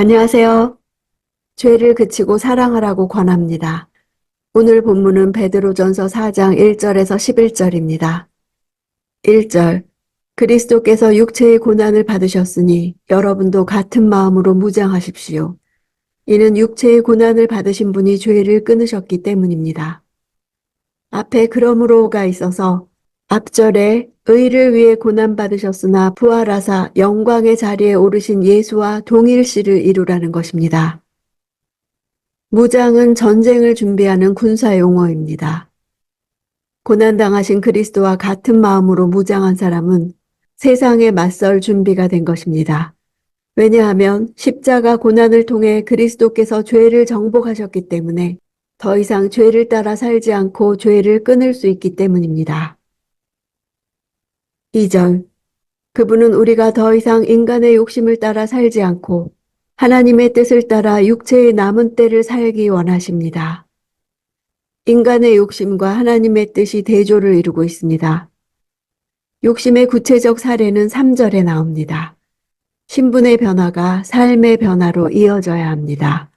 안녕하세요. 죄를 그치고 사랑하라고 권합니다. 오늘 본문은 베드로전서 4장 1절에서 11절입니다. 1절 그리스도께서 육체의 고난을 받으셨으니 여러분도 같은 마음으로 무장하십시오. 이는 육체의 고난을 받으신 분이 죄를 끊으셨기 때문입니다. 앞에 그러므로가 있어서 앞절에 의를 위해 고난받으셨으나 부활하사 영광의 자리에 오르신 예수와 동일시를 이루라는 것입니다. 무장은 전쟁을 준비하는 군사 용어입니다. 고난당하신 그리스도와 같은 마음으로 무장한 사람은 세상에 맞설 준비가 된 것입니다. 왜냐하면 십자가 고난을 통해 그리스도께서 죄를 정복하셨기 때문에 더 이상 죄를 따라 살지 않고 죄를 끊을 수 있기 때문입니다. 2절 그분은 우리가 더 이상 인간의 욕심을 따라 살지 않고 하나님의 뜻을 따라 육체의 남은 때를 살기 원하십니다. 인간의 욕심과 하나님의 뜻이 대조를 이루고 있습니다. 욕심의 구체적 사례는 3절에 나옵니다. 신분의 변화가 삶의 변화로 이어져야 합니다.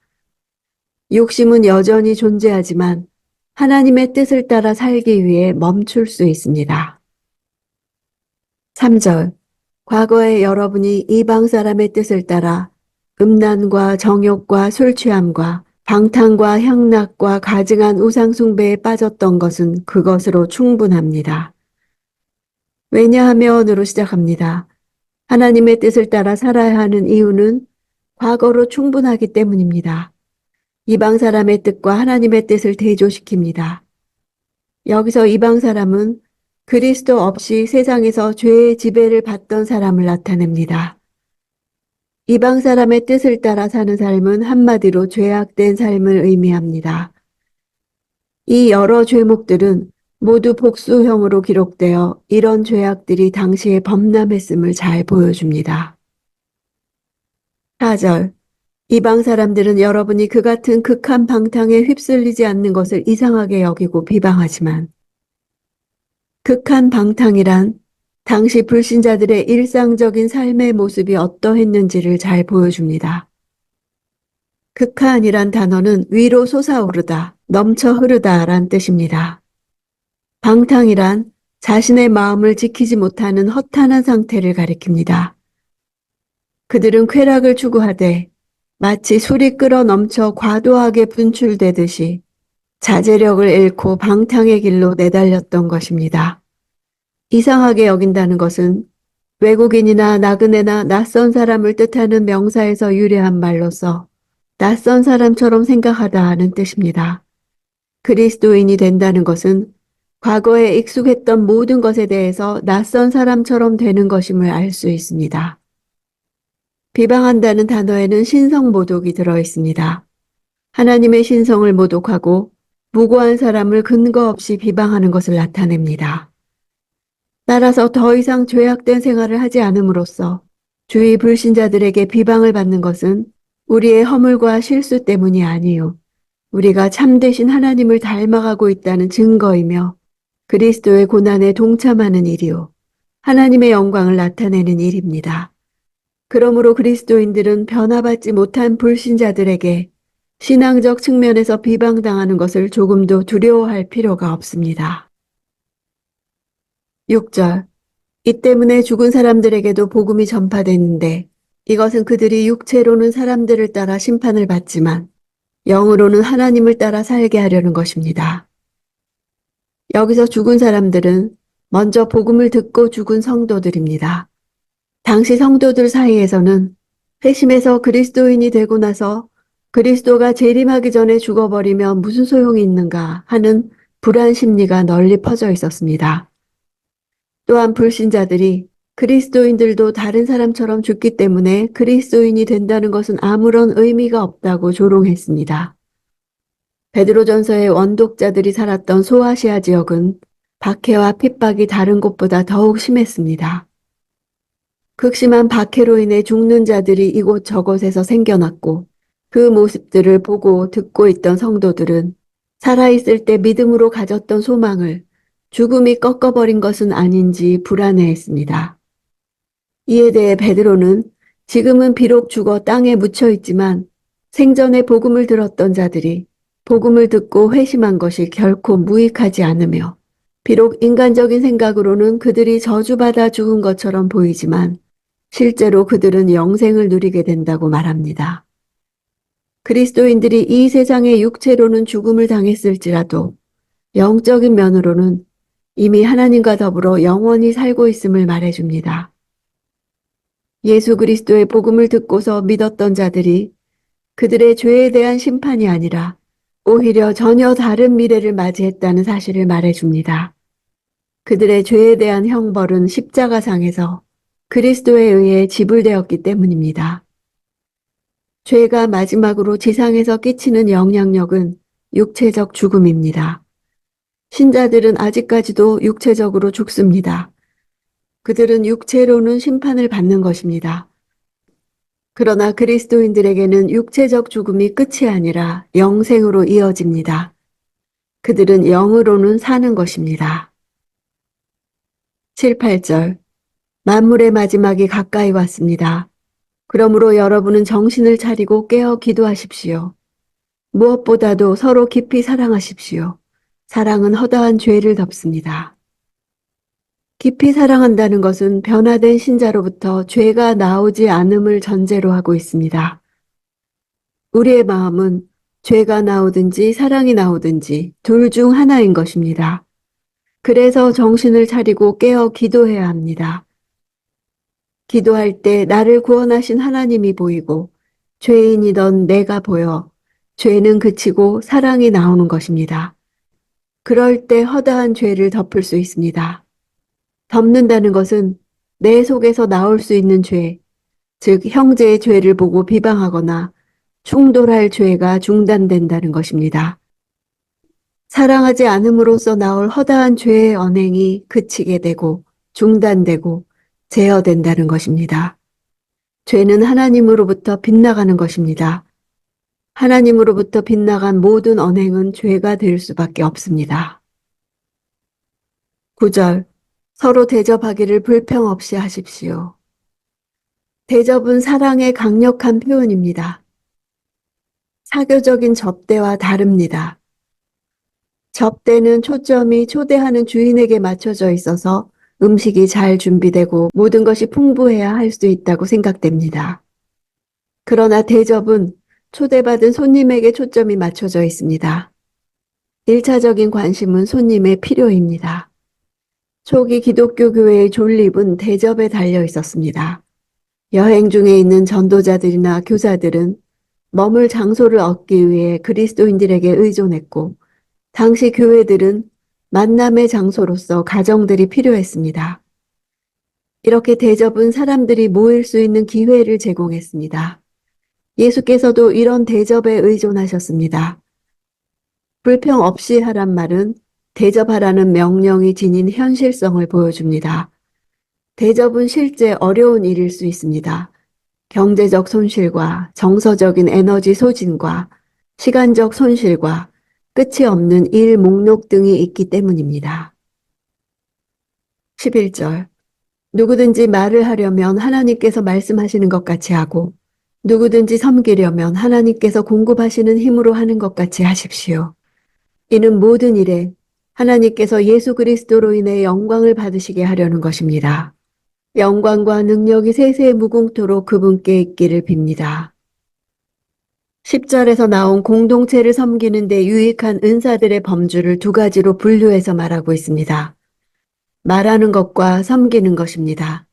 욕심은 여전히 존재하지만 하나님의 뜻을 따라 살기 위해 멈출 수 있습니다. 3절 과거에 여러분이 이방 사람의 뜻을 따라 음란과 정욕과 술 취함과 방탕과 향락과 가증한 우상 숭배에 빠졌던 것은 그것으로 충분합니다. 왜냐하면으로 시작합니다. 하나님의 뜻을 따라 살아야 하는 이유는 과거로 충분하기 때문입니다. 이방 사람의 뜻과 하나님의 뜻을 대조시킵니다. 여기서 이방 사람은 그리스도 없이 세상에서 죄의 지배를 받던 사람을 나타냅니다. 이방 사람의 뜻을 따라 사는 삶은 한마디로 죄악된 삶을 의미합니다. 이 여러 죄목들은 모두 복수형으로 기록되어 이런 죄악들이 당시에 범람했음을 잘 보여줍니다. 4절 이방 사람들은 여러분이 그 같은 극한 방탕에 휩쓸리지 않는 것을 이상하게 여기고 비방하지만 극한 방탕이란 당시 불신자들의 일상적인 삶의 모습이 어떠했는지를 잘 보여줍니다. 극한이란 단어는 위로 솟아오르다, 넘쳐 흐르다 란 뜻입니다. 방탕이란 자신의 마음을 지키지 못하는 허탄한 상태를 가리킵니다. 그들은 쾌락을 추구하되 마치 술이 끓어 넘쳐 과도하게 분출되듯이 자제력을 잃고 방탕의 길로 내달렸던 것입니다. 이상하게 여긴다는 것은 외국인이나 나그네나 낯선 사람을 뜻하는 명사에서 유래한 말로서 낯선 사람처럼 생각하다 하는 뜻입니다. 그리스도인이 된다는 것은 과거에 익숙했던 모든 것에 대해서 낯선 사람처럼 되는 것임을 알 수 있습니다. 비방한다는 단어에는 신성 모독이 들어 있습니다. 하나님의 신성을 모독하고 무고한 사람을 근거 없이 비방하는 것을 나타냅니다. 따라서 더 이상 죄악된 생활을 하지 않음으로써 주위 불신자들에게 비방을 받는 것은 우리의 허물과 실수 때문이 아니요. 우리가 참되신 하나님을 닮아가고 있다는 증거이며 그리스도의 고난에 동참하는 일이요. 하나님의 영광을 나타내는 일입니다. 그러므로 그리스도인들은 변화받지 못한 불신자들에게 신앙적 측면에서 비방당하는 것을 조금도 두려워할 필요가 없습니다. 6절 이 때문에 죽은 사람들에게도 복음이 전파됐는데 이것은 그들이 육체로는 사람들을 따라 심판을 받지만 영으로는 하나님을 따라 살게 하려는 것입니다. 여기서 죽은 사람들은 먼저 복음을 듣고 죽은 성도들입니다. 당시 성도들 사이에서는 회심해서 그리스도인이 되고 나서 그리스도가 재림하기 전에 죽어버리면 무슨 소용이 있는가 하는 불안 심리가 널리 퍼져 있었습니다. 또한 불신자들이 그리스도인들도 다른 사람처럼 죽기 때문에 그리스도인이 된다는 것은 아무런 의미가 없다고 조롱했습니다. 베드로전서의 원독자들이 살았던 소아시아 지역은 박해와 핍박이 다른 곳보다 더욱 심했습니다. 극심한 박해로 인해 죽는 자들이 이곳 저곳에서 생겨났고 그 모습들을 보고 듣고 있던 성도들은 살아있을 때 믿음으로 가졌던 소망을 죽음이 꺾어버린 것은 아닌지 불안해했습니다. 이에 대해 베드로는 지금은 비록 죽어 땅에 묻혀 있지만 생전에 복음을 들었던 자들이 복음을 듣고 회심한 것이 결코 무익하지 않으며 비록 인간적인 생각으로는 그들이 저주받아 죽은 것처럼 보이지만 실제로 그들은 영생을 누리게 된다고 말합니다. 그리스도인들이 이 세상의 육체로는 죽음을 당했을지라도 영적인 면으로는 이미 하나님과 더불어 영원히 살고 있음을 말해줍니다. 예수 그리스도의 복음을 듣고서 믿었던 자들이 그들의 죄에 대한 심판이 아니라 오히려 전혀 다른 미래를 맞이했다는 사실을 말해줍니다. 그들의 죄에 대한 형벌은 십자가상에서 그리스도에 의해 지불되었기 때문입니다. 죄가 마지막으로 지상에서 끼치는 영향력은 육체적 죽음입니다. 신자들은 아직까지도 육체적으로 죽습니다. 그들은 육체로는 심판을 받는 것입니다. 그러나 그리스도인들에게는 육체적 죽음이 끝이 아니라 영생으로 이어집니다. 그들은 영으로는 사는 것입니다. 7, 8절 만물의 마지막이 가까이 왔습니다. 그러므로 여러분은 정신을 차리고 깨어 기도하십시오. 무엇보다도 서로 깊이 사랑하십시오. 사랑은 허다한 죄를 덮습니다. 깊이 사랑한다는 것은 변화된 신자로부터 죄가 나오지 않음을 전제로 하고 있습니다. 우리의 마음은 죄가 나오든지 사랑이 나오든지 둘 중 하나인 것입니다. 그래서 정신을 차리고 깨어 기도해야 합니다. 기도할 때 나를 구원하신 하나님이 보이고 죄인이던 내가 보여 죄는 그치고 사랑이 나오는 것입니다. 그럴 때 허다한 죄를 덮을 수 있습니다. 덮는다는 것은 내 속에서 나올 수 있는 죄, 즉 형제의 죄를 보고 비방하거나 충돌할 죄가 중단된다는 것입니다. 사랑하지 않음으로써 나올 허다한 죄의 언행이 그치게 되고 중단되고 제어된다는 것입니다. 죄는 하나님으로부터 빗나가는 것입니다. 하나님으로부터 빗나간 모든 언행은 죄가 될 수밖에 없습니다. 9절 서로 대접하기를 불평 없이 하십시오. 대접은 사랑의 강력한 표현입니다. 사교적인 접대와 다릅니다. 접대는 초점이 초대하는 주인에게 맞춰져 있어서 음식이 잘 준비되고 모든 것이 풍부해야 할 수 있다고 생각됩니다. 그러나 대접은 초대받은 손님에게 초점이 맞춰져 있습니다. 1차적인 관심은 손님의 필요입니다. 초기 기독교 교회의 존립은 대접에 달려 있었습니다. 여행 중에 있는 전도자들이나 교사들은 머물 장소를 얻기 위해 그리스도인들에게 의존했고, 당시 교회들은 만남의 장소로서 가정들이 필요했습니다. 이렇게 대접은 사람들이 모일 수 있는 기회를 제공했습니다. 예수께서도 이런 대접에 의존하셨습니다. 불평 없이 하란 말은 대접하라는 명령이 지닌 현실성을 보여줍니다. 대접은 실제 어려운 일일 수 있습니다. 경제적 손실과 정서적인 에너지 소진과 시간적 손실과 끝이 없는 일 목록 등이 있기 때문입니다. 11절 누구든지 말을 하려면 하나님께서 말씀하시는 것 같이 하고 누구든지 섬기려면 하나님께서 공급하시는 힘으로 하는 것 같이 하십시오. 이는 모든 일에 하나님께서 예수 그리스도로 인해 영광을 받으시게 하려는 것입니다. 영광과 능력이 세세 무궁토록 그분께 있기를 빕니다. 10절에서 나온 공동체를 섬기는 데 유익한 은사들의 범주를 두 가지로 분류해서 말하고 있습니다. 말하는 것과 섬기는 것입니다.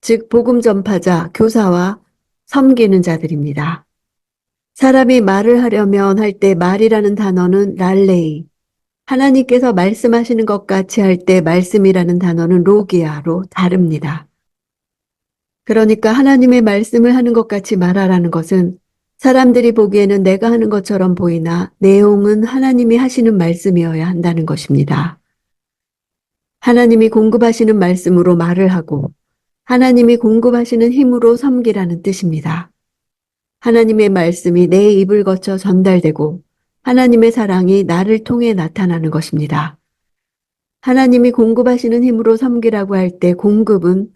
즉, 복음 전파자, 교사와 섬기는 자들입니다. 사람이 말을 하려면 할 때 말이라는 단어는 랄레이, 하나님께서 말씀하시는 것 같이 할 때 말씀이라는 단어는 로기아로 다릅니다. 그러니까 하나님의 말씀을 하는 것 같이 말하라는 것은 사람들이 보기에는 내가 하는 것처럼 보이나 내용은 하나님이 하시는 말씀이어야 한다는 것입니다. 하나님이 공급하시는 말씀으로 말을 하고 하나님이 공급하시는 힘으로 섬기라는 뜻입니다. 하나님의 말씀이 내 입을 거쳐 전달되고 하나님의 사랑이 나를 통해 나타나는 것입니다. 하나님이 공급하시는 힘으로 섬기라고 할 때 공급은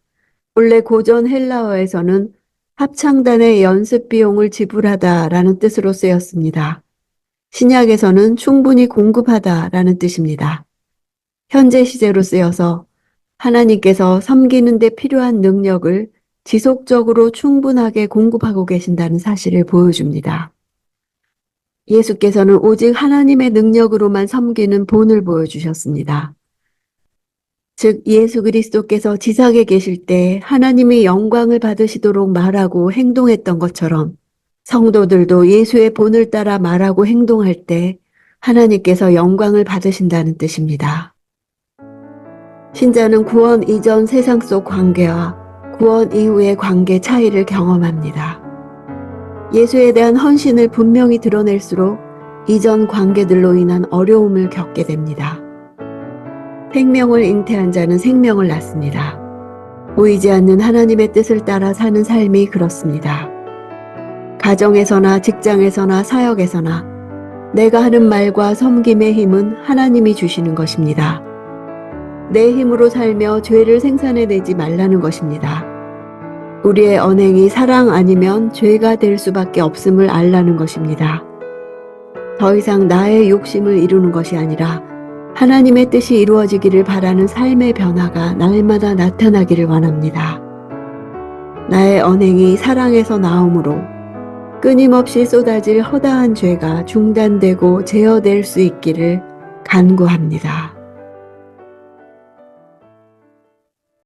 본래 고전 헬라어에서는 합창단의 연습 비용을 지불하다라는 뜻으로 쓰였습니다. 신약에서는 충분히 공급하다라는 뜻입니다. 현재 시제로 쓰여서 하나님께서 섬기는 데 필요한 능력을 지속적으로 충분하게 공급하고 계신다는 사실을 보여줍니다. 예수께서는 오직 하나님의 능력으로만 섬기는 본을 보여주셨습니다. 즉 예수 그리스도께서 지상에 계실 때 하나님이 영광을 받으시도록 말하고 행동했던 것처럼 성도들도 예수의 본을 따라 말하고 행동할 때 하나님께서 영광을 받으신다는 뜻입니다. 신자는 구원 이전 세상 속 관계와 구원 이후의 관계 차이를 경험합니다. 예수에 대한 헌신을 분명히 드러낼수록 이전 관계들로 인한 어려움을 겪게 됩니다. 생명을 잉태한 자는 생명을 낳습니다. 보이지 않는 하나님의 뜻을 따라 사는 삶이 그렇습니다. 가정에서나 직장에서나 사역에서나 내가 하는 말과 섬김의 힘은 하나님이 주시는 것입니다. 내 힘으로 살며 죄를 생산해내지 말라는 것입니다. 우리의 언행이 사랑 아니면 죄가 될 수밖에 없음을 알라는 것입니다. 더 이상 나의 욕심을 이루는 것이 아니라 하나님의 뜻이 이루어지기를 바라는 삶의 변화가 날마다 나타나기를 원합니다. 나의 언행이 사랑에서 나오므로 끊임없이 쏟아질 허다한 죄가 중단되고 제어될 수 있기를 간구합니다.